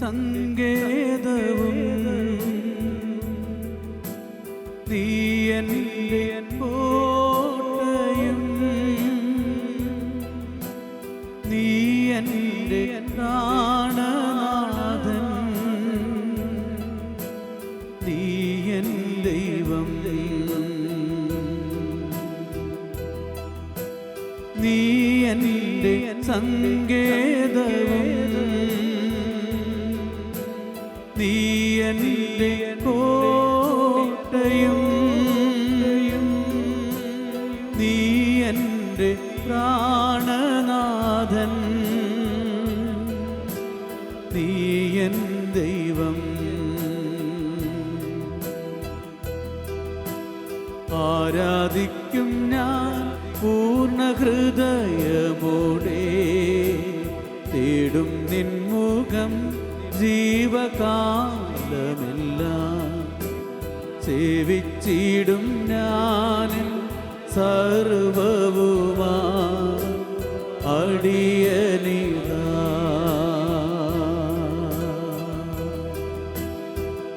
സങ്കേതവും നീ എന്റെ കോട്ടയും നീ എന്റെ പ്രാണനാഥൻ. നീ എൻ ദൈവം. നീ എന്റെ സങ്കേതവും നീ എന്റെ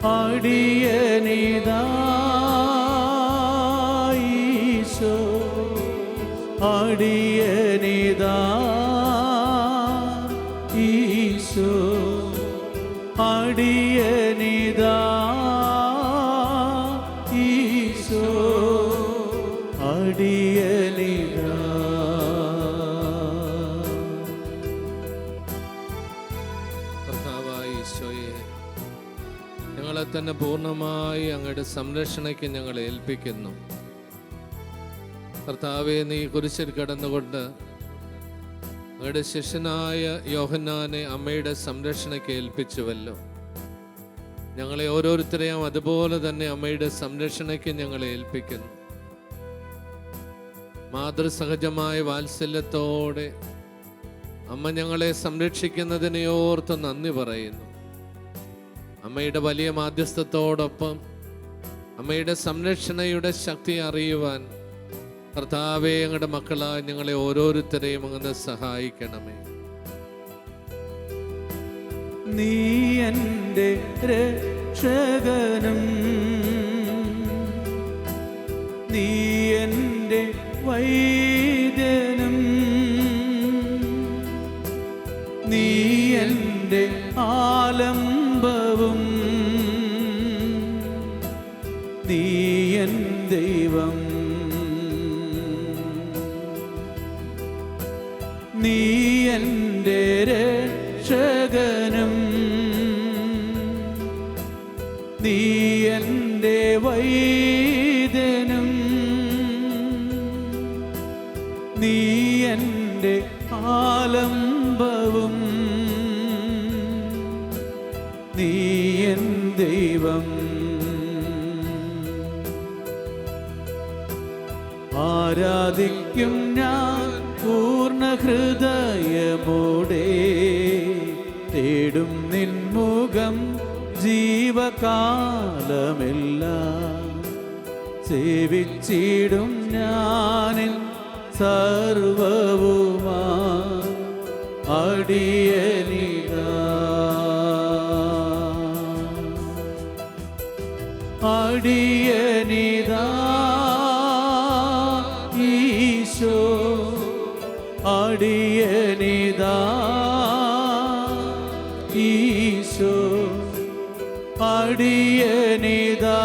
അടിയനിതാ ഈശോ അടിയനിതാ പൂർണമായി അങ്ങയുടെ സംരക്ഷണയ്ക്ക് ഞങ്ങൾ ഏൽപ്പിക്കുന്നു. കർത്താവെ നീ കുരിശിൽ കടന്നുകൊണ്ട് അങ്ങയുടെ ശിഷ്യനായ യോഹന്നാനെ അമ്മയുടെ സംരക്ഷണയ്ക്ക് ഏൽപ്പിച്ചുവല്ലോ. ഞങ്ങളെ ഓരോരുത്തരെയും അതുപോലെ തന്നെ അമ്മയുടെ സംരക്ഷണയ്ക്ക് ഞങ്ങളെ ഏൽപ്പിക്കുന്നു. മാതൃസഹജമായ വാത്സല്യത്തോടെ അമ്മ ഞങ്ങളെ സംരക്ഷിക്കുന്നതിനെ ഓർത്ത് നന്ദി പറയുന്നു. അമ്മയുടെ വലിയ മാധ്യസ്ഥത്തോടൊപ്പം അമ്മയുടെ സംരക്ഷണയുടെ ശക്തി അറിയുവാൻ കർത്താവെ ഞങ്ങളുടെ മക്കളായി ഞങ്ങളെ ഓരോരുത്തരെയും അങ്ങ് സഹായിക്കണമേ. നീ എന്റെ രക്ഷകനും. നീ എന്റെ വൈദ്യനും. നീ എന്റെ ആലംബവും എന്റെ ആലംബവും. നീ എൻ ദൈവം. ആരാധിക്കും ഞാൻ പൂർണ ഹൃദയമോടെ തേടും നിൻമുഖം ജീവകാലമെല്ലാം. സേവിച്ചിടും ഞാനിൽ സർവവുമാ അടിയനിതാ. അടിയനിതാ ഈശോ അടിയനിതാ ഈശോ അടിയനിതാ.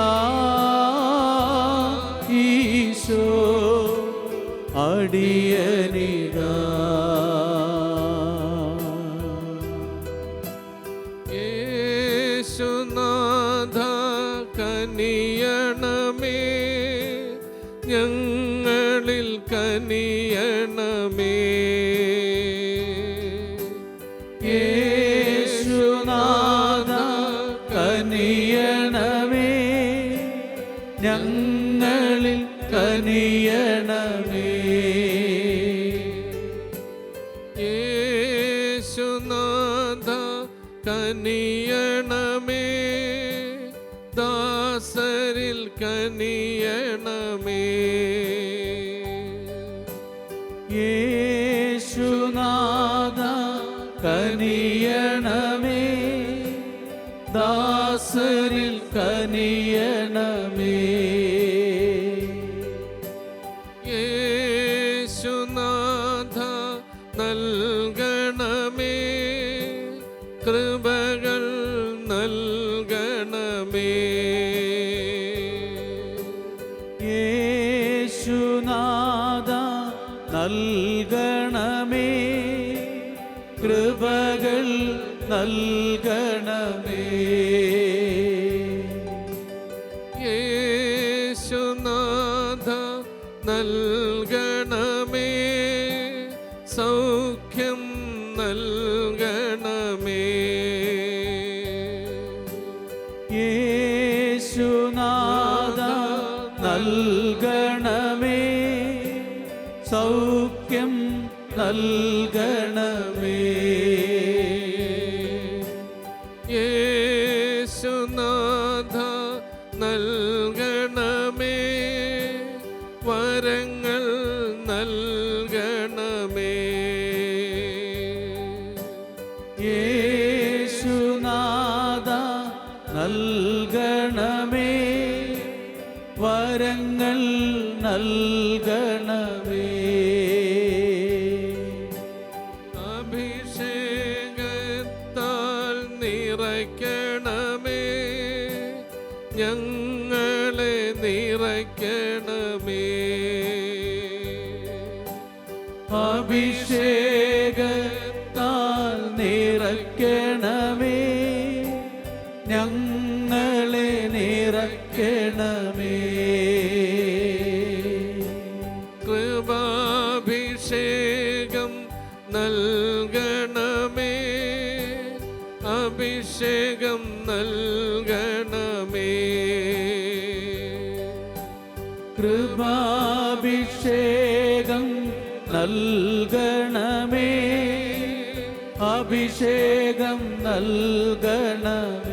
യേശുനാഥ കനിയണമേ ദാസ നൽകണമേ. സൗഖ്യം നൽകണമേ. ഞങ്ങളെ നിറക്കണമേ. കൃപാഭിഷേകം നൽകണമേ. അഭിഷേകം നൽകണമേ. കൃപാഭിഷേകം നൽകണമേ. അഭിഷേകം നൽകണമേ.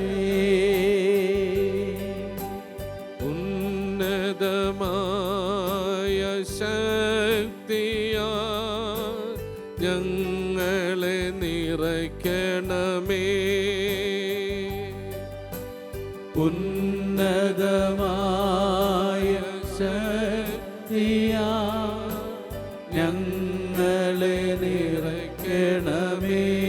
ഞങ്ങളെ നിറയ്ക്കണമേ.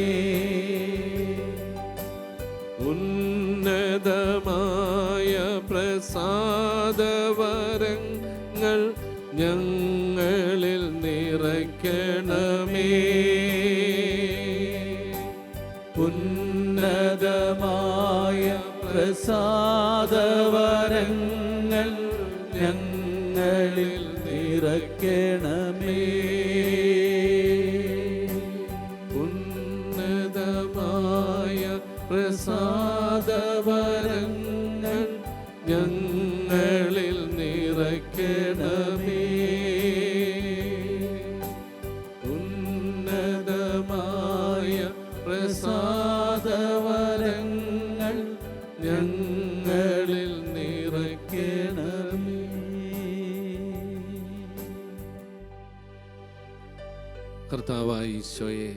കർത്താവായ ഈശോയെ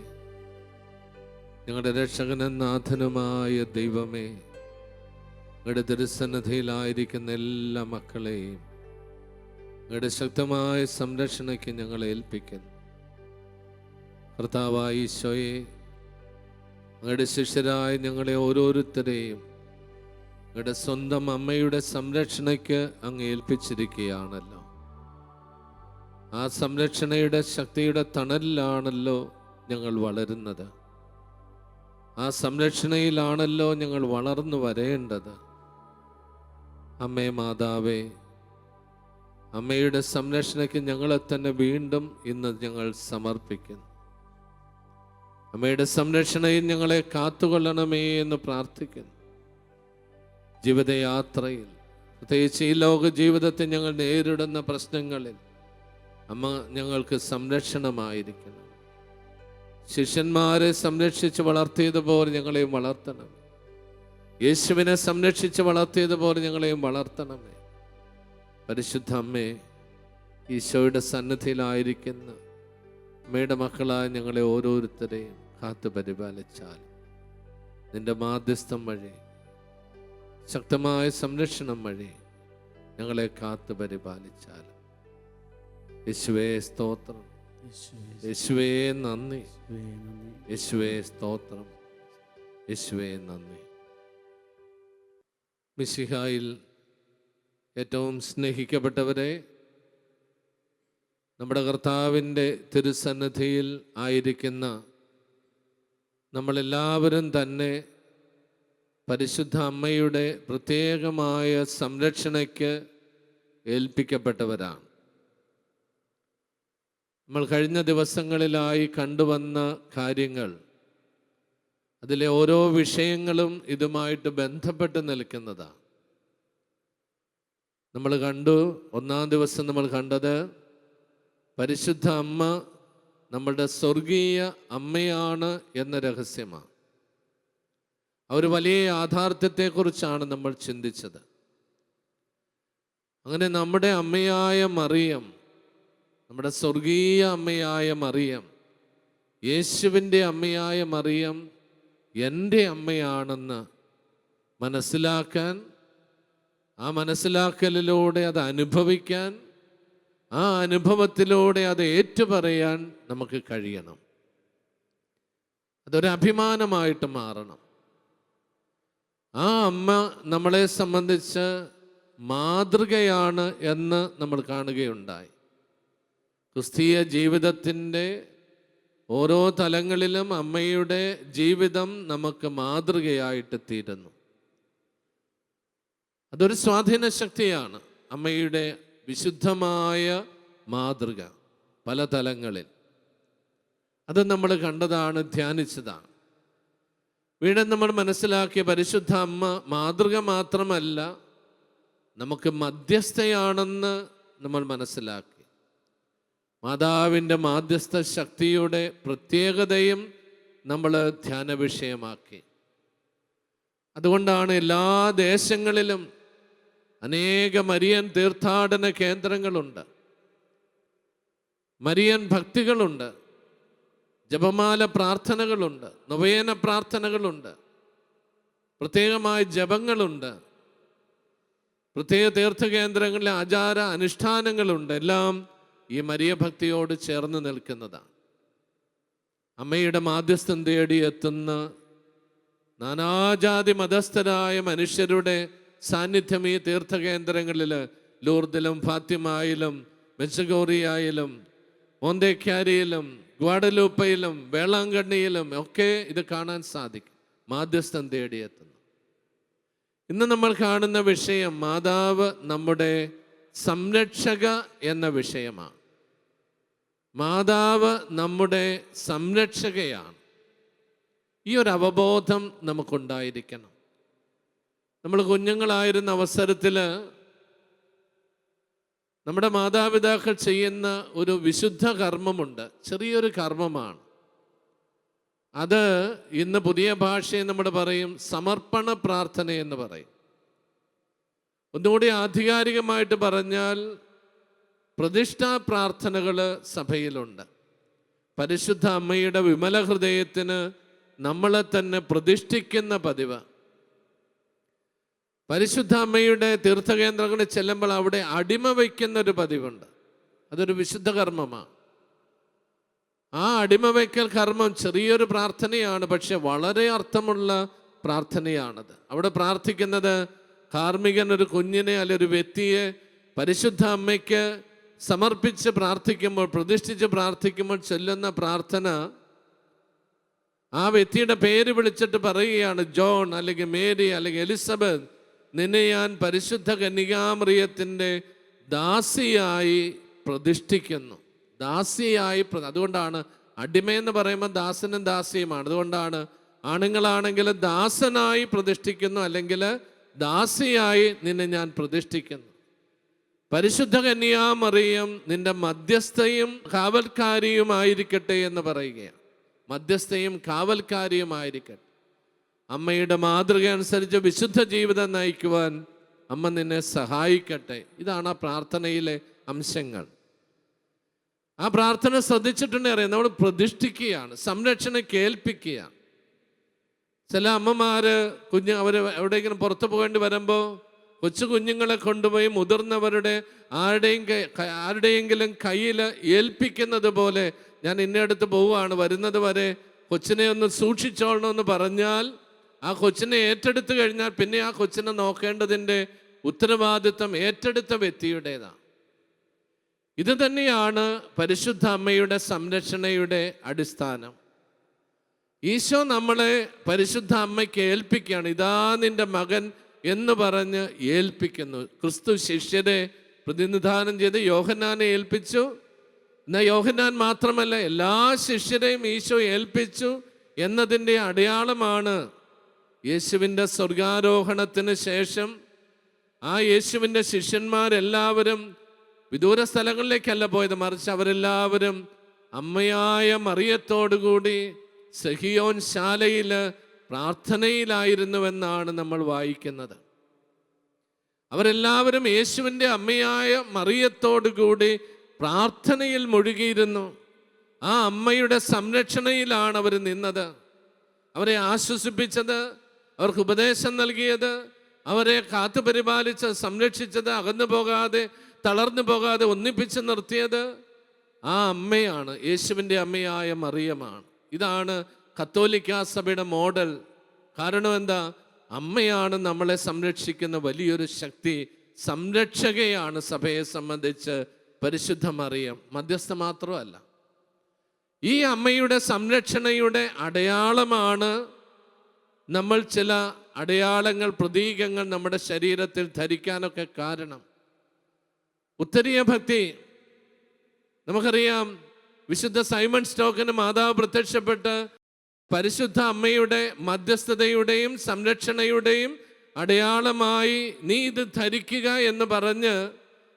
ഞങ്ങളുടെ രക്ഷകനും നാഥനുമായ ദൈവമേ ഞങ്ങളുടെ ദുരസന്നതയിലായിരിക്കുന്ന എല്ലാ മക്കളെയും ഞങ്ങളുടെ ശക്തമായ സംരക്ഷണയ്ക്ക് ഞങ്ങളെ ഏൽപ്പിക്കുന്നു. കർത്താവായ ഈശോയെ ഞങ്ങളുടെ ശിഷ്യരായ ഞങ്ങളെ ഓരോരുത്തരെയും ഞങ്ങളുടെ സ്വന്തം അമ്മയുടെ സംരക്ഷണയ്ക്ക് അങ്ങ് ഏൽപ്പിച്ചിരിക്കുകയാണല്ലോ. ആ സംരക്ഷണയുടെ ശക്തിയുടെ തണലിലാണല്ലോ ഞങ്ങൾ വളരുന്നത്. ആ സംരക്ഷണയിലാണല്ലോ ഞങ്ങൾ വളർന്നു വരേണ്ടത്. അമ്മേ മാതാവേ അമ്മയുടെ സംരക്ഷണയ്ക്ക് ഞങ്ങളെ തന്നെ വീണ്ടും ഇന്ന് ഞങ്ങൾ സമർപ്പിക്കുന്നു. അമ്മയുടെ സംരക്ഷണയിൽ ഞങ്ങളെ കാത്തുകൊള്ളണമേ എന്ന് പ്രാർത്ഥിക്കുന്നു. ജീവിതയാത്രയിൽ പ്രത്യേകിച്ച് ഈ ലോക ജീവിതത്തിൽ ഞങ്ങൾ നേരിടുന്ന പ്രശ്നങ്ങളിൽ അമ്മ ഞങ്ങൾക്ക് സംരക്ഷണമായിരിക്കണം. ശിഷ്യന്മാരെ സംരക്ഷിച്ച് വളർത്തിയതുപോലെ ഞങ്ങളെയും വളർത്തണം. യേശുവിനെ സംരക്ഷിച്ച് വളർത്തിയതുപോലെ ഞങ്ങളെയും വളർത്തണമേ. പരിശുദ്ധ അമ്മേ ഈശോയുടെ സന്നിധിയിലായിരിക്കുന്ന അമ്മയുടെ മക്കളായ ഞങ്ങളെ ഓരോരുത്തരെയും കാത്തു പരിപാലിച്ചാൽ നിന്റെ മാധ്യസ്ഥം വഴി ശക്തമായ സംരക്ഷണം വഴി ഞങ്ങളെ കാത്തു പരിപാലിച്ചാൽ യേശുവേ സ്തോത്രം. യേശുവേ നന്ദി. യേശുവേ സ്തോത്രം. യേശുവേ നന്ദി. മിശിഹായിൽ ഏറ്റവും സ്നേഹിക്കപ്പെട്ടവരെ നമ്മുടെ കർത്താവിന്റെ തിരുസന്നിധിയിൽ ആയിരിക്കുന്ന നമ്മളെല്ലാവരും തന്നെ പരിശുദ്ധ അമ്മയുടെ പ്രത്യേകമായ സംരക്ഷണയ്ക്ക് ഏൽപ്പിക്കപ്പെട്ടവരാണ്. നമ്മൾ കഴിഞ്ഞ ദിവസങ്ങളിലായി കണ്ടുവന്ന കാര്യങ്ങൾ അതിലെ ഓരോ വിഷയങ്ങളും ഇതുമായിട്ട് ബന്ധപ്പെട്ട് നിൽക്കുന്നതാണ് നമ്മൾ കണ്ടു ഒന്നാം ദിവസം നമ്മൾ കണ്ടത് പരിശുദ്ധ അമ്മ നമ്മളുടെ സ്വർഗീയ അമ്മയാണ് എന്ന രഹസ്യമാണ് അവർ വലിയ യാഥാർത്ഥ്യത്തെക്കുറിച്ചാണ് നമ്മൾ ചിന്തിച്ചത്. അങ്ങനെ നമ്മുടെ അമ്മയായ മറിയം നമ്മുടെ സ്വർഗീയ അമ്മയായ മറിയം യേശുവിന്റെ അമ്മയായ മറിയം എന്റെ അമ്മയാണെന്ന് മനസ്സിലാക്കാൻ ആ മനസ്സിലാക്കലിലൂടെ അത് അനുഭവിക്കാൻ ആ അനുഭവത്തിലൂടെ അത് ഏറ്റുപറയാൻ നമുക്ക് കഴിയണം. അതൊരു അഭിമാനമായിട്ട് മാറണം. ആ അമ്മ നമ്മളെ സംബന്ധിച്ച് മാതൃകയാണ് എന്ന് നമ്മൾ കാണുകയുണ്ടായി. ക്രിസ്തീയ ജീവിതത്തിന്റെ ഓരോ തലങ്ങളിലും അമ്മയുടെ ജീവിതം നമുക്ക് മാതൃകയായിട്ട് തീരുന്നു. അതൊരു സ്വാധീന ശക്തിയാണ് അമ്മയുടെ വിശുദ്ധമായ മാതൃക പല തലങ്ങളിൽ. അത് നമ്മൾ കണ്ടതാണ് ധ്യാനിച്ചതാണ്. വീണ്ടും നമ്മൾ മനസ്സിലാക്കിയ പരിശുദ്ധ അമ്മ മാതൃക മാത്രമല്ല നമുക്ക് മധ്യസ്ഥയാണെന്ന് നമ്മൾ മനസ്സിലാക്കി. മാതാവിന്റെ മാധ്യസ്ഥ ശക്തിയുടെ പ്രത്യേകതയും നമ്മൾ ധ്യാന വിഷയമാക്കി അതുകൊണ്ടാണ് എല്ലാ ദേശങ്ങളിലും അനേക മരിയൻ തീർത്ഥാടന കേന്ദ്രങ്ങളുണ്ട്. മരിയൻ ഭക്തികളുണ്ട്. ജപമാല പ്രാർത്ഥനകളുണ്ട്. നൊവേന പ്രാർത്ഥനകളുണ്ട്. പ്രത്യേകമായ ജപങ്ങളുണ്ട്. പ്രത്യേക തീർത്ഥകേന്ദ്രങ്ങളിലെ ആചാര അനുഷ്ഠാനങ്ങളുണ്ട്. എല്ലാം ഈ മരിയ ഭക്തിയോട് ചേർന്ന് നിൽക്കുന്നതാണ്. അമ്മയുടെ മാധ്യസ്ഥം തേടി എത്തുന്ന നാനാജാതി മതസ്ഥരായ മനുഷ്യരുടെ സാന്നിധ്യം ഈ തീർത്ഥകേന്ദ്രങ്ങളിൽ ലൂർദിലും ഫാത്തിമായിലും മെച്ചഗോറിയായാലും മോന്തേക്യാരിയിലും ഗ്വാഡലൂപ്പയിലും വേളാങ്കണ്ണിയിലും ഒക്കെ ഇത് കാണാൻ സാധിക്കും. മാധ്യസ്ഥം തേടിയെത്തുന്നു ഇന്ന് നമ്മൾ കാണുന്ന വിഷയം മാതാവ് നമ്മുടെ സംരക്ഷക എന്ന വിഷയമാണ്. മാതാവ് നമ്മുടെ സംരക്ഷകയാണ്. ഈ ഒരു അവബോധം നമുക്കുണ്ടായിരിക്കണം. നമ്മൾ കുഞ്ഞുങ്ങളായിരുന്ന അവസരത്തിൽ നമ്മുടെ മാതാപിതാക്കൾ ചെയ്യുന്ന ഒരു വിശുദ്ധ കർമ്മമുണ്ട്. ചെറിയൊരു കർമ്മമാണ്. അത് ഇന്ന് പുതിയ ഭാഷയെ നമ്മൾ പറയും സമർപ്പണ പ്രാർത്ഥന എന്ന് പറയും. ഒന്നുകൂടി ആധികാരികമായിട്ട് പറഞ്ഞാൽ പ്രതിഷ്ഠാ പ്രാർത്ഥനകൾ സഭയിലുണ്ട്. പരിശുദ്ധ അമ്മയുടെ വിമല ഹൃദയത്തിന് നമ്മളെ തന്നെ പ്രതിഷ്ഠിക്കുന്ന പതിവ്. പരിശുദ്ധ അമ്മയുടെ തീർത്ഥകേന്ദ്രങ്ങളിൽ ചെല്ലുമ്പോൾ അവിടെ അടിമ വയ്ക്കുന്ന ഒരു പതിവുണ്ട്. അതൊരു വിശുദ്ധ കർമ്മമാണ്. ആ അടിമ വയ്ക്കൽ കർമ്മം ചെറിയൊരു പ്രാർത്ഥനയാണ് പക്ഷെ വളരെ അർത്ഥമുള്ള പ്രാർത്ഥനയാണത്. അവിടെ പ്രാർത്ഥിക്കുന്നത് കാർമ്മികൻ ഒരു കുഞ്ഞിനെ അല്ലെ ഒരു വ്യക്തിയെ പരിശുദ്ധ അമ്മയ്ക്ക് സമർപ്പിച്ച് പ്രാർത്ഥിക്കുമ്പോൾ പ്രതിഷ്ഠിച്ച് പ്രാർത്ഥിക്കുമ്പോൾ ചൊല്ലുന്ന പ്രാർത്ഥന ആ വ്യക്തിയുടെ പേര് വിളിച്ചിട്ട് പറയുകയാണ് ജോൺ അല്ലെങ്കിൽ മേരി അല്ലെങ്കിൽ എലിസബത്ത് നിന്നെ ഞാൻ പരിശുദ്ധ കന്യകാമ്രിയത്തിന്റെ ദാസിയായി പ്രതിഷ്ഠിക്കുന്നു. ദാസിയായി അതുകൊണ്ടാണ് അടിമയെന്ന് പറയുമ്പോൾ ദാസനും ദാസിയുമാണ്. അതുകൊണ്ടാണ് ആണുങ്ങളാണെങ്കിൽ ദാസനായി പ്രതിഷ്ഠിക്കുന്നു അല്ലെങ്കിൽ ദാസിയായി നിന്നെ ഞാൻ പ്രതിഷ്ഠിക്കുന്നു. പരിശുദ്ധ കന്യാമറിയം നിന്റെ മധ്യസ്ഥയും കാവൽക്കാരിയുമായിരിക്കട്ടെ എന്ന് പറയുകയാണ്. മധ്യസ്ഥയും കാവൽക്കാരിയുമായിരിക്കട്ടെ. അമ്മയുടെ മാതൃക അനുസരിച്ച് വിശുദ്ധ ജീവിതം നയിക്കുവാൻ അമ്മ നിന്നെ സഹായിക്കട്ടെ. ഇതാണ് ആ പ്രാർത്ഥനയിലെ അംശങ്ങൾ. ആ പ്രാർത്ഥന ശ്രദ്ധിച്ചിട്ടുണ്ടെങ്കിൽ അറിയാം. നമ്മൾ പ്രതിഷ്ഠിക്കുകയാണ്. സംരക്ഷണം കേൾപ്പിക്കുകയാണ്. ചില അമ്മമാർ കുഞ്ഞ് അവർ എവിടെയെങ്കിലും പുറത്തു പോകേണ്ടി വരുമ്പോൾ കൊച്ചു കുഞ്ഞുങ്ങളെ കൊണ്ടുപോയി മുതിർന്നവരുടെ ആരുടെയും ആരുടെയെങ്കിലും കയ്യിൽ ഏൽപ്പിക്കുന്നത് പോലെ ഞാൻ ഇന്നടുത്ത് പോവുകയാണ്. വരുന്നത് വരെ കൊച്ചിനെ ഒന്ന് സൂക്ഷിച്ചോളണമെന്ന് പറഞ്ഞാൽ ആ കൊച്ചിനെ ഏറ്റെടുത്തു കഴിഞ്ഞാൽ പിന്നെ ആ കൊച്ചിനെ നോക്കേണ്ടതിന്റെ ഉത്തരവാദിത്വം ഏറ്റെടുത്ത വ്യക്തിയുടേതാണ്. ഇത് തന്നെയാണ് പരിശുദ്ധ അമ്മയുടെ സംരക്ഷണയുടെ അടിസ്ഥാനം. ഈശോ നമ്മളെ പരിശുദ്ധ അമ്മയ്ക്ക് ഏൽപ്പിക്കുകയാണ്. ഇതാ നിന്റെ മകൻ എന്ന് പറഞ്ഞ് ഏൽപ്പിക്കുന്നു. ക്രിസ്തു ശിഷ്യരെ പ്രതിനിധാനം ചെയ്ത് യോഹന്നാനെ ഏൽപ്പിച്ചു. എന്നാൽ യോഹന്നാൻ മാത്രമല്ല എല്ലാ ശിഷ്യരെയും ഈശോ ഏൽപ്പിച്ചു എന്നതിന്റെ അടയാളമാണ് യേശുവിന്റെ സ്വർഗാരോഹണത്തിന് ശേഷം. ആ യേശുവിന്റെ ശിഷ്യന്മാരെല്ലാവരും വിദൂര സ്ഥലങ്ങളിലേക്കല്ല പോയത് മറിച്ച് അവരെല്ലാവരും അമ്മയായ മറിയത്തോടുകൂടി സഹിയോൻ ശാലയിൽ പ്രാർത്ഥനയിലായിരുന്നുവെന്നാണ് നമ്മൾ വായിക്കുന്നത്. അവരെല്ലാവരും യേശുവിന്റെ അമ്മയായ മറിയത്തോടുകൂടി പ്രാർത്ഥനയിൽ മുഴുകിയിരുന്നു. ആ അമ്മയുടെ സംരക്ഷണയിലാണ് അവർ നിന്നത്. അവരെ ആശ്വസിപ്പിച്ചത് അവർക്ക് ഉപദേശം നൽകിയത് അവരെ കാത്തു പരിപാലിച്ച് സംരക്ഷിച്ചത് അകന്നു പോകാതെ തളർന്നു പോകാതെ ഒന്നിപ്പിച്ച് നിർത്തിയത് ആ അമ്മയാണ് യേശുവിന്റെ അമ്മയായ മറിയമാണ്. ഇതാണ് കത്തോലിക്ക സഭയുടെ മോഡൽ. കാരണം എന്താ? അമ്മയാണ് നമ്മളെ സംരക്ഷിക്കുന്ന വലിയൊരു ശക്തി. സംരക്ഷകയാണ് സഭയെ സംബന്ധിച്ച് പരിശുദ്ധ മറിയം മധ്യസ്ഥ മാത്രമല്ല. ഈ അമ്മയുടെ സംരക്ഷണയുടെ അടയാളമാണ് നമ്മൾ ചില അടയാളങ്ങൾ പ്രതീകങ്ങൾ നമ്മുടെ ശരീരത്തിൽ ധരിക്കാനൊക്കെ കാരണം. ഉത്തരീയ ഭക്തി. നമുക്കറിയാം വിശുദ്ധ സൈമൺ സ്റ്റോക്കിന് മാതാവ് പ്രത്യക്ഷപ്പെട്ട് പരിശുദ്ധ അമ്മയുടെ മധ്യസ്ഥതയുടെയും സംരക്ഷണയുടെയും അടയാളമായി നീ ഇത് ധരിക്കുക എന്ന് പറഞ്ഞ്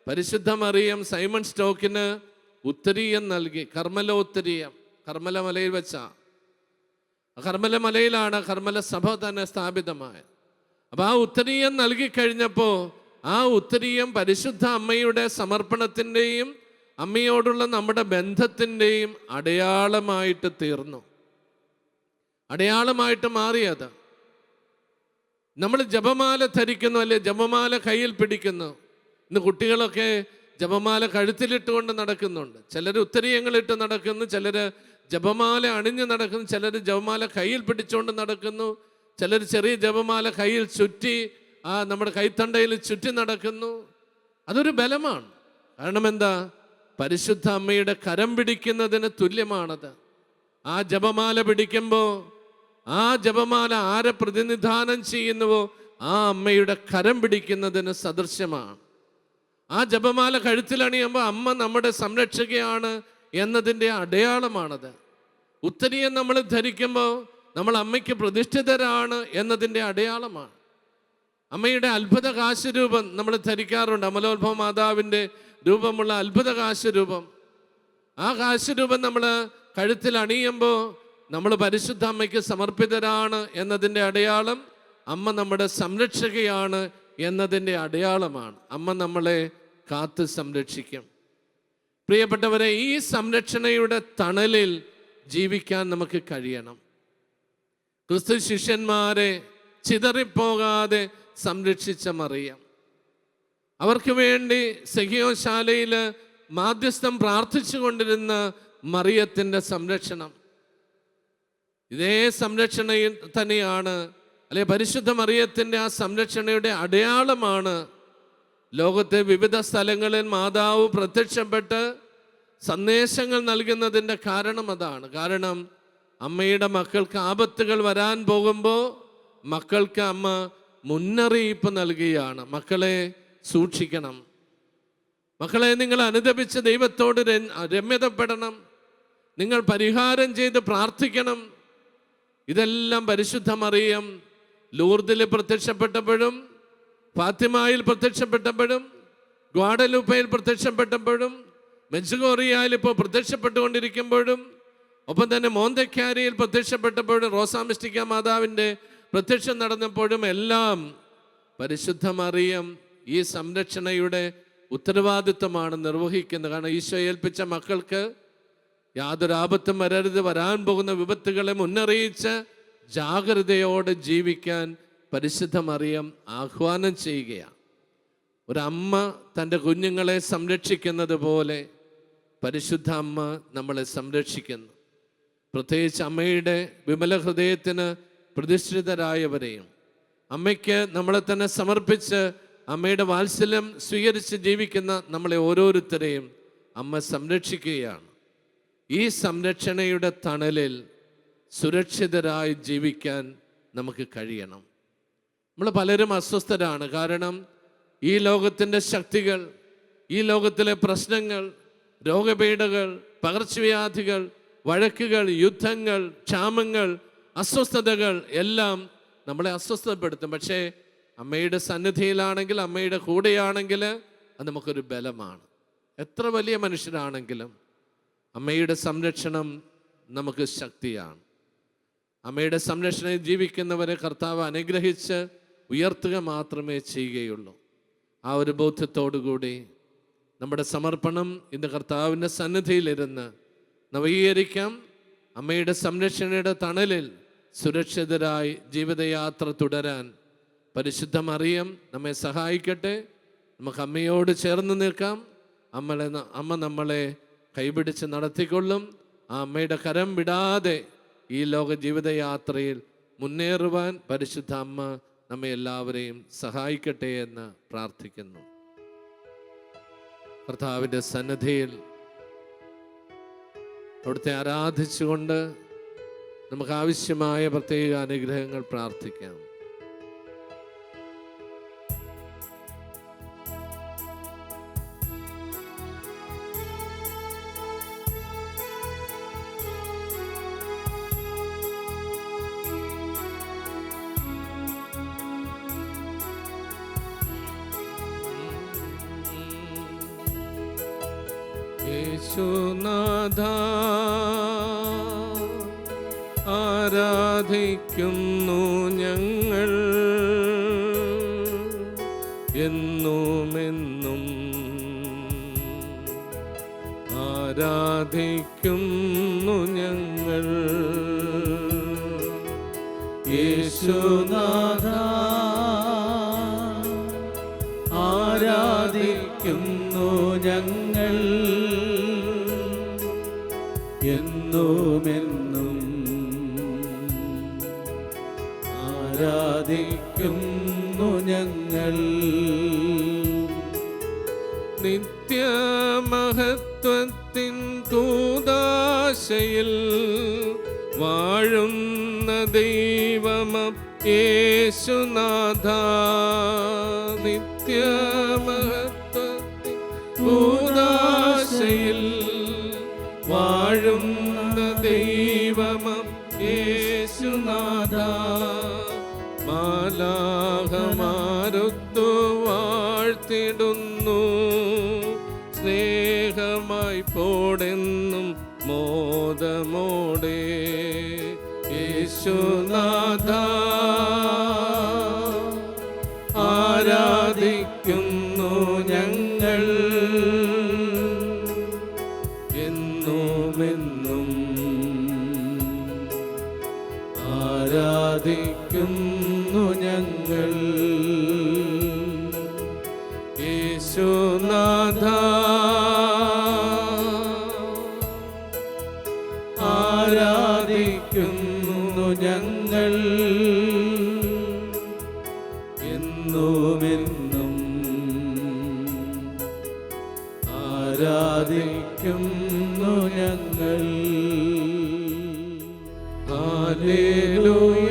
പരിശുദ്ധ മറിയം സൈമൺ സ്റ്റോക്കിന് ഉത്തരീയം നൽകി കർമ്മലോത്തരീയം കർമ്മല മലയിൽ വെച്ചാ. കർമ്മല മലയിലാണ് കർമ്മല സഭ തന്നെ സ്ഥാപിതമായത്. അപ്പോൾ ആ ഉത്തരീയം നൽകിക്കഴിഞ്ഞപ്പോൾ ആ ഉത്തരീയം പരിശുദ്ധ അമ്മയുടെ സമർപ്പണത്തിന്റെയും അമ്മയോടുള്ള നമ്മുടെ ബന്ധത്തിന്റെയും അടയാളമായിട്ട് തീർന്നു. അടയാളമായിട്ട് മാറിയത് നമ്മൾ ജപമാല ധരിക്കുന്നു അല്ലെ? ജപമാല കയ്യിൽ പിടിക്കുന്നു. ഇന്ന് കുട്ടികളൊക്കെ ജപമാല കഴുത്തിലിട്ടുകൊണ്ട് നടക്കുന്നുണ്ട്. ചിലർ ഉത്തരീയങ്ങളിട്ട് നടക്കുന്നു ചിലർ ജപമാല അണിഞ്ഞ് നടക്കുന്നു ചിലർ ജപമാല കയ്യിൽ പിടിച്ചുകൊണ്ട് നടക്കുന്നു ചിലർ ചെറിയ ജപമാല കയ്യിൽ ചുറ്റി ആ നമ്മുടെ കൈത്തണ്ടയിൽ ചുറ്റി നടക്കുന്നു. അതൊരു ബലമാണ്. കാരണം എന്താ? പരിശുദ്ധ അമ്മയുടെ കരം പിടിക്കുന്നതിന് തുല്യമാണത്. ആ ജപമാല പിടിക്കുമ്പോൾ ആ ജപമാല ആരെ പ്രതിനിധാനം ചെയ്യുന്നുവോ? ആ അമ്മയുടെ കരം പിടിക്കുന്നതിന് സദൃശ്യമാണ്. ആ ജപമാല കഴുത്തിലണിയുമ്പോൾ അമ്മ നമ്മുടെ സംരക്ഷകയാണ് എന്നതിന്റെ അടയാളമാണത്. ഉത്തരീയം നമ്മൾ ധരിക്കുമ്പോൾ നമ്മൾ അമ്മയ്ക്ക് പ്രതിഷ്ഠിതരാണ് എന്നതിന്റെ അടയാളമാണ്. അമ്മയുടെ അത്ഭുത കാശരൂപം നമ്മൾ ധരിക്കാറുണ്ട്. അമലോത്ഭവ മാതാവിന്റെ രൂപമുള്ള അത്ഭുത കാശരൂപം ആ കാശരൂപം നമ്മൾ കഴുത്തിൽ അണിയുമ്പോൾ നമ്മൾ പരിശുദ്ധ അമ്മയ്ക്ക് സമർപ്പിതരാണ് എന്നതിന്റെ അടയാളം അമ്മ നമ്മുടെ സംരക്ഷകയാണ് എന്നതിന്റെ അടയാളമാണ്. അമ്മ നമ്മളെ കാത്തു സംരക്ഷിക്കും. പ്രിയപ്പെട്ടവരെ ഈ സംരക്ഷണയുടെ തണലിൽ ജീവിക്കാൻ നമുക്ക് കഴിയണം. ക്രിസ്തു ശിഷ്യന്മാരെ ചിതറിപ്പോകാതെ സംരക്ഷിച്ച മറിയം. അവർക്ക് വേണ്ടി സഹിയോശാലയിൽ മാധ്യസ്ഥം പ്രാർത്ഥിച്ചു കൊണ്ടിരുന്ന മറിയത്തിന്റെ സംരക്ഷണം. ഇതേ സംരക്ഷണ തന്നെയാണ് അല്ലെ പരിശുദ്ധ മറിയത്തിന്റെ ആ സംരക്ഷണയുടെ അടയാളമാണ് ലോകത്തെ വിവിധ സ്ഥലങ്ങളിൽ മാതാവ് പ്രത്യക്ഷപ്പെട്ട് സന്ദേശങ്ങൾ നൽകുന്നതിന്റെ കാരണം അതാണ്. കാരണം അമ്മയുടെ മക്കൾക്ക് ആപത്തുകൾ വരാൻ പോകുമ്പോൾ മക്കൾക്ക് അമ്മ മുന്നറിയിപ്പ് നൽകുകയാണ്. മക്കളെ സൂക്ഷിക്കണം. മക്കളെ നിങ്ങൾ അനുദപിച്ച് ദൈവത്തോട് രമ്യതപ്പെടണം. നിങ്ങൾ പരിഹാരം ചെയ്ത് പ്രാർത്ഥിക്കണം. ഇതെല്ലാം പരിശുദ്ധ മറിയം ലൂർദിൽ പ്രത്യക്ഷപ്പെട്ടപ്പോഴും ഫാത്തിമായിൽ പ്രത്യക്ഷപ്പെട്ടപ്പോഴും ഗ്വാഡലൂപ്പയിൽ പ്രത്യക്ഷപ്പെട്ടപ്പോഴും മെഞ്ചുകോറിയയിൽ ഇപ്പോൾ പ്രത്യക്ഷപ്പെട്ടുകൊണ്ടിരിക്കുമ്പോഴും ഒപ്പം തന്നെ മോന്തക്കാരിയിൽ പ്രത്യക്ഷപ്പെട്ടപ്പോഴും റോസാമിസ്റ്റിക്ക മാതാവിന്റെ പ്രത്യക്ഷം നടന്നപ്പോഴും എല്ലാം പരിശുദ്ധമറിയം ഈ സംരക്ഷണയുടെ ഉത്തരവാദിത്വമാണ് നിർവഹിക്കുന്നത്. കാരണം ഈശോ ഏൽപ്പിച്ച മക്കൾക്ക് യാതൊരു ആപത്തും വരരുത്. വരാൻ പോകുന്ന വിപത്തുകളെ മുന്നറിയിച്ച് ജാഗ്രതയോടെ ജീവിക്കാൻ പരിശുദ്ധ മറിയം ആഹ്വാനം ചെയ്യുകയാണ്. ഒരമ്മ തന്റെ കുഞ്ഞുങ്ങളെ സംരക്ഷിക്കുന്നത് പോലെ പരിശുദ്ധ അമ്മ നമ്മളെ സംരക്ഷിക്കുന്നു. പ്രത്യേകിച്ച് അമ്മയുടെ വിമല ഹൃദയത്തിന് പ്രതിഷ്ഠിതരായവരെയും അമ്മയ്ക്ക് നമ്മളെ തന്നെ സമർപ്പിച്ച് അമ്മയുടെ വാത്സല്യം സ്വീകരിച്ച് ജീവിക്കുന്ന നമ്മളെ ഓരോരുത്തരെയും അമ്മ സംരക്ഷിക്കുകയാണ്. ഈ സംരക്ഷണയുടെ തണലിൽ സുരക്ഷിതരായി ജീവിക്കാൻ നമുക്ക് കഴിയണം. നമ്മൾ പലരും അസ്വസ്ഥരാണ്. കാരണം ഈ ലോകത്തിന്റെ ശക്തികൾ ഈ ലോകത്തിലെ പ്രശ്നങ്ങൾ രോഗപീഠകൾ പകർച്ചവ്യാധികൾ വഴക്കുകൾ യുദ്ധങ്ങൾ ക്ഷാമങ്ങൾ അസ്വസ്ഥതകൾ എല്ലാം നമ്മളെ അസ്വസ്ഥപ്പെടുത്തും. പക്ഷേ അമ്മയുടെ സന്നിധിയിലാണെങ്കിൽ അമ്മയുടെ കൂടെയാണെങ്കിൽ അത് നമുക്കൊരു ബലമാണ്. എത്ര വലിയ മനുഷ്യരാണെങ്കിലും അമ്മയുടെ സംരക്ഷണം നമുക്ക് ശക്തിയാണ്. അമ്മയുടെ സംരക്ഷണയിൽ ജീവിക്കുന്നവരെ കർത്താവ് അനുഗ്രഹിച്ച് ഉയർത്തുക മാത്രമേ ചെയ്യുകയുള്ളൂ. ആ ഒരു ബോധ്യത്തോടുകൂടി നമ്മുടെ സമർപ്പണം ഇന്ന് കർത്താവിന്റെ സന്നിധിയിലിരുന്ന് നവീകരിക്കാം. അമ്മയുടെ സംരക്ഷണയുടെ തണലിൽ സുരക്ഷിതരായി ജീവിതയാത്ര തുടരാൻ പരിശുദ്ധ മറിയം നമ്മെ സഹായിക്കട്ടെ. നമുക്ക് അമ്മയോട് ചേർന്ന് നിൽക്കാം. അമ്മളെ അമ്മ നമ്മളെ കൈപിടിച്ച് നടത്തിക്കൊള്ളും. ആ അമ്മയുടെ കരം വിടാതെ ഈ ലോക ജീവിതയാത്രയിൽ മുന്നേറുവാൻ പരിശുദ്ധ അമ്മ നമ്മെ എല്ലാവരെയും സഹായിക്കട്ടെ എന്ന് പ്രാർത്ഥിക്കുന്നു. കർത്താവിന്റെ സന്നദ്ധയിൽ അവിടുത്തെ ആരാധിച്ചുകൊണ്ട് നമുക്ക് ആവശ്യമായ പ്രത്യേക അനുഗ്രഹങ്ങൾ പ്രാർത്ഥിക്കാം. എന്നുമെന്നും ആരാധിക്കുന്നു ഞങ്ങൾ. യേശുനാഥ കൂതാശയിൽ വാഴുന്ന ദൈവമ യേശുനാഥ നിത്യമഹത്വത്തിൽ കൂതാശയിൽ വാഴുന്ന ദൈവമ യേശുനാഥ മാലാഹമാരുത്തു വാഴ്ത്തിടുന്നു യേശുനാഥ ഞങ്ങൾ. ഹാലേലൂയ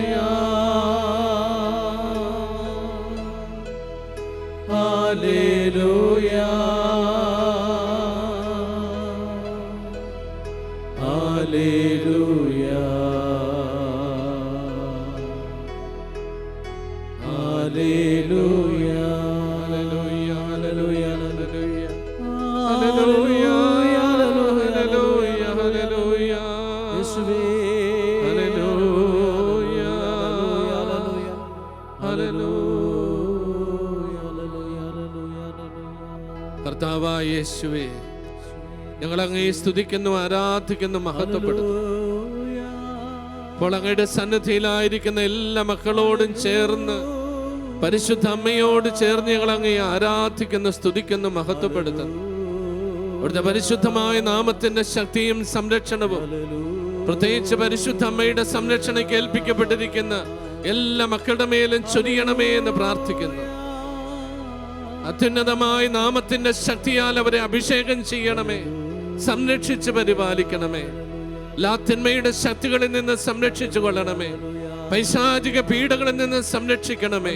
സ്തുതിക്കുന്നു ആരാധിക്കുന്നു മഹത്വപ്പെടുന്നു. അങ്ങയുടെ സന്നിധിയിലായിരിക്കുന്ന എല്ലാ മക്കളോടും ചേർന്ന് പരിശുദ്ധ അമ്മയോട് ചേർന്ന് ഞങ്ങൾ അങ്ങയെ ആരാധിക്കുന്നു സ്തുതിക്കുന്നു മഹത്വപ്പെടുത്തുന്നു. അവിടുത്തെ പരിശുദ്ധമായ നാമത്തിന്റെ ശക്തിയും സംരക്ഷണവും പ്രത്യേകിച്ച് പരിശുദ്ധ അമ്മയുടെ സംരക്ഷണം കേൾപ്പിക്കപ്പെട്ടിരിക്കുന്ന എല്ലാ മക്കളുടെ മേലും ചൊരിയണമേ എന്ന് പ്രാർത്ഥിക്കുന്നു. അത്യുന്നതമായ നാമത്തിന്റെ ശക്തിയാൽ അവരെ അഭിഷേകം ചെയ്യണമേ. സംരക്ഷിച്ച് പരിപാലിക്കണമേ. ലാത്തിന്മയുടെ ശക്തികളിൽ നിന്ന് സംരക്ഷിച്ചു കൊള്ളണമേ. പൈശാചിക പീഡകളിൽ നിന്ന് സംരക്ഷിക്കണമേ.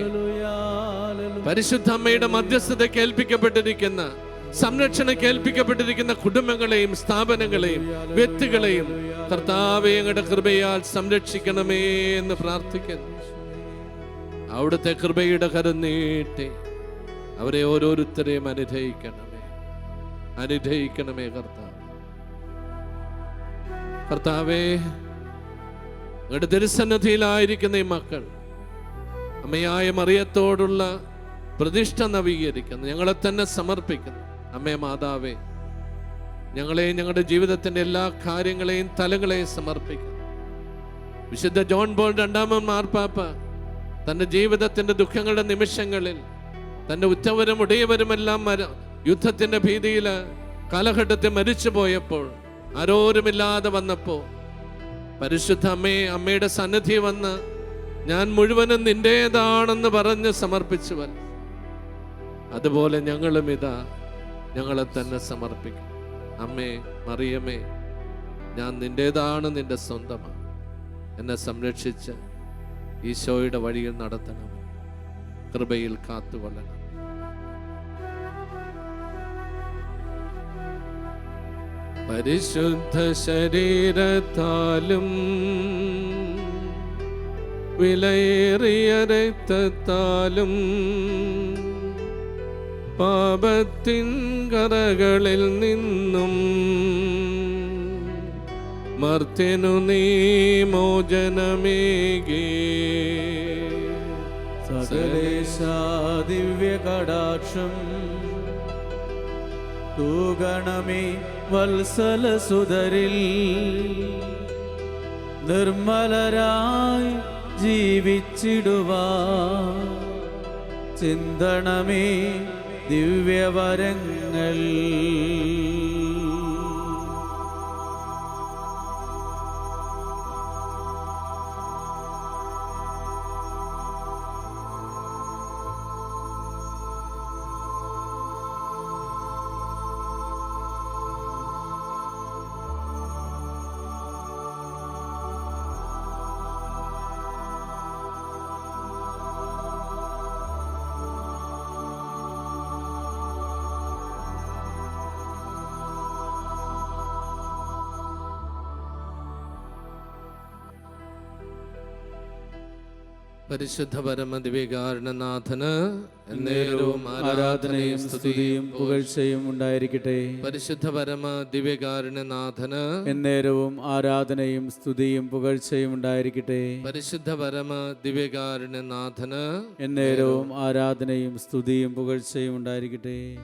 പരിശുദ്ധ അമ്മയുടെ മധ്യസ്ഥത കേൾപ്പിക്കപ്പെട്ടിരിക്കുന്ന സംരക്ഷണ കേൾപ്പിക്കപ്പെട്ടിരിക്കുന്ന കുടുംബങ്ങളെയും സ്ഥാപനങ്ങളെയും വ്യക്തികളെയും കർത്താവെ കൃപയാൽ സംരക്ഷിക്കണമേ എന്ന് പ്രാർത്ഥിക്കുന്നു. അവിടുത്തെ കൃപയുടെ കരം നീട്ടി അവരെ ഓരോരുത്തരെയും അനുഗ്രഹിക്കണമേ. അനുഗ്രഹിക്കണമേ കർത്താവ്. കർത്താവേ അങ്ങയുടെ തിരുസന്നധിയിലായിരിക്കുന്ന ഈ മക്കൾ അമ്മയായ മറിയത്തോടുള്ള പ്രതിഷ്ഠ നവീകരിക്കുന്നു. ഞങ്ങളെ തന്നെ സമർപ്പിക്കുന്നു. അമ്മേ മാതാവേ ഞങ്ങളെ ഞങ്ങളുടെ ജീവിതത്തിന്റെ എല്ലാ കാര്യങ്ങളെയും തലങ്ങളെയും സമർപ്പിക്കുന്നു. വിശുദ്ധ ജോൺ ബോൾ രണ്ടാമൻ മാർപ്പാപ്പ തന്റെ ജീവിതത്തിന്റെ ദുഃഖങ്ങളുടെ നിമിഷങ്ങളിൽ തന്റെ ഉറ്റവരും ഉടയവരുമെല്ലാം യുദ്ധത്തിന്റെ ഭീതിയിൽ കാലഘട്ടത്തെ മരിച്ചു പോയപ്പോൾ ആരോരുമില്ലാതെ വന്നപ്പോൾ പരിശുദ്ധ അമ്മയെ അമ്മയുടെ സന്നിധി വന്ന് ഞാൻ മുഴുവനും നിന്റേതാണെന്ന് പറഞ്ഞ് സമർപ്പിച്ചവൻ. അതുപോലെ ഞങ്ങളും ഇതാ ഞങ്ങളെ തന്നെ സമർപ്പിക്കും. അമ്മേ മറിയമേ ഞാൻ നിന്റേതാണ് നിന്റെ സ്വന്തമാണ്. എന്നെ സംരക്ഷിച്ച് ഈശോയുടെ വഴിയിൽ നടത്തണം. കൃപയിൽ കാത്തുകൊള്ളണം. പരിശുദ്ധ ശരീരത്താലും വിലയേറിയ രക്തത്താലും പാപത്തിൻ കറകളിൽ നിന്നും മർത്യനു നീ മോചനമേകേ. സകലേശാ ദിവ്യകടാക്ഷം തൂഗണമേ വത്സല സുതരിൽ നിർമ്മലരായി ജീവിച്ചിടുവാ ചിന്തണമേ ദിവ്യവരങ്ങൾ. പരിശുദ്ധ പരമദിവികാരണനാഥന് എന്നേരവും ആരാധനയും സ്തുതിയും പുകഴ്ചയും ഉണ്ടായിരിക്കട്ടെ. പരിശുദ്ധ പരമ ദിവ്യകാരുണ്യനാഥന് എന്നേരവും ആരാധനയും സ്തുതിയും പുകഴ്ചയും ഉണ്ടായിരിക്കട്ടെ. പരിശുദ്ധ പരമ ദിവ്യകാരുണ്യനാഥന് എന്നേരവും ആരാധനയും സ്തുതിയും പുകഴ്ചയും ഉണ്ടായിരിക്കട്ടെ.